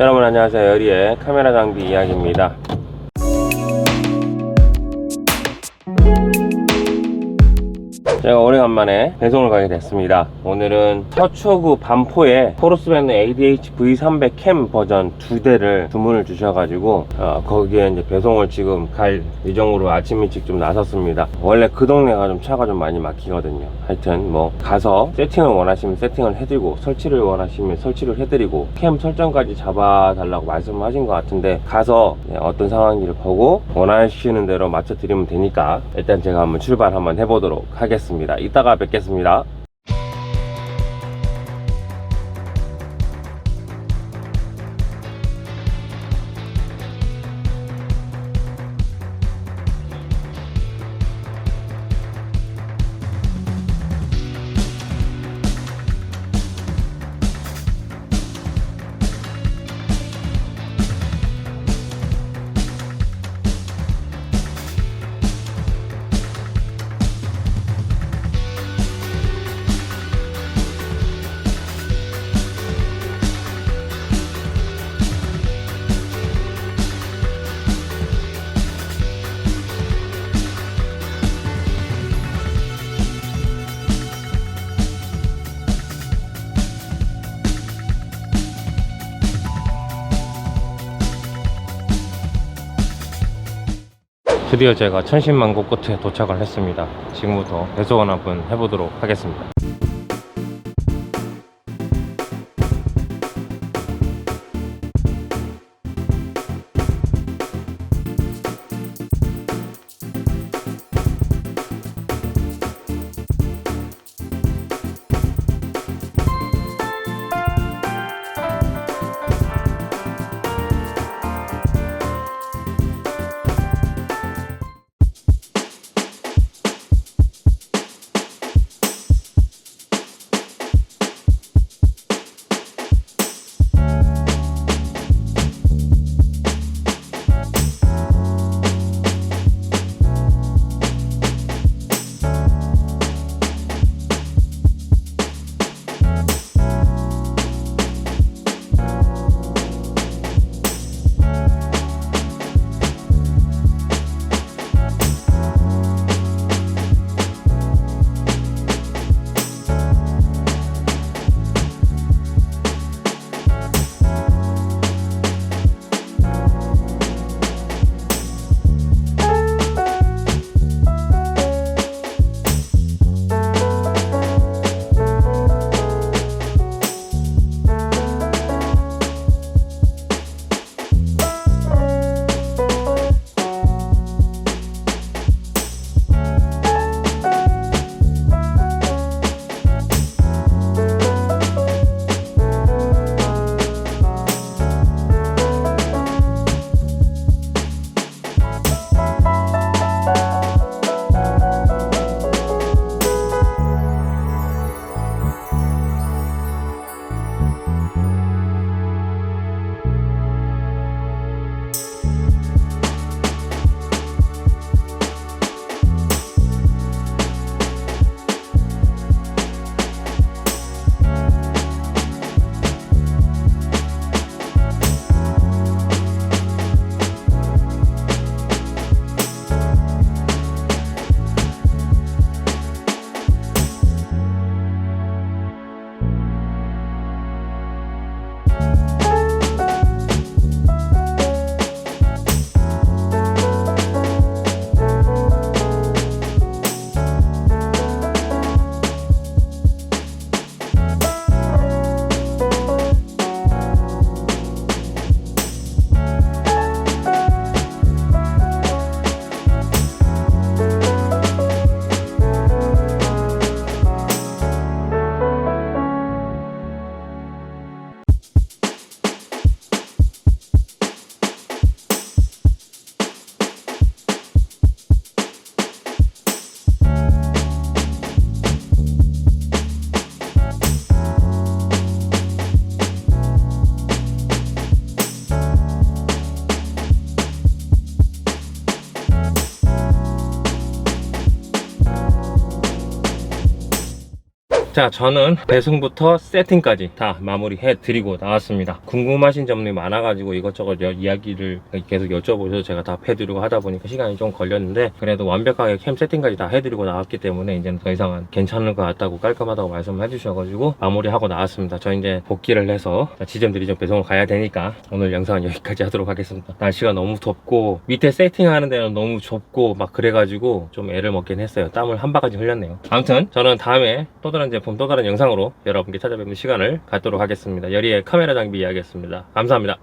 여러분 안녕하세요. 여리의 카메라 장비 이야기입니다 제가 오래간만에 배송을 가게 됐습니다. 오늘은 서초구 반포에 포르스밴드 ADH V300 캠 버전 두 대를 주문을 주셔가지고 어, 거기에 이제 배송을 지금 갈 예정으로 아침 일찍 좀 나섰습니다. 원래 그 동네가 좀 차가 좀 많이 막히거든요. 하여튼 뭐 가서 세팅을 원하시면 세팅을 해드리고 설치를 원하시면 설치를 해드리고 캠 설정까지 잡아달라고 말씀하신 것 같은데 가서 네, 어떤 상황인지를 보고 원하시는 대로 맞춰드리면 되니까 일단 제가 한번 출발 한번 해보도록 하겠습니다 이따가 뵙겠습니다 드디어 제가 천신만고 끝에 도착을 했습니다. 지금부터 배송을 한번 해보도록 하겠습니다 자, 저는 배송부터 세팅까지 다 마무리해 드리고 나왔습니다. 궁금하신 점이 많아가지고 이것저것 여- 이야기를 계속 여쭤보셔서 제가 다 해드리고 하다 보니까 시간이 좀 걸렸는데 그래도 완벽하게 캠 세팅까지 다 해드리고 나왔기 때문에 이제는 더 이상은 괜찮을 것 같다고 깔끔하다고 말씀해 주셔가지고 마무리하고 나왔습니다. 저 이제 복귀를 해서 지점들이 좀 배송을 가야 되니까 오늘 영상은 여기까지 하도록 하겠습니다. 날씨가 너무 덥고 밑에 세팅하는 데는 너무 좁고 막 그래가지고 좀 애를 먹긴 했어요. 땀을 한 바가지 흘렸네요. 아무튼 저는 다음에 또 다른 제품 또 다른 영상으로 여러분께 찾아뵙는 시간을 갖도록 하겠습니다. 여리의 카메라 장비 이야기였습니다. 감사합니다.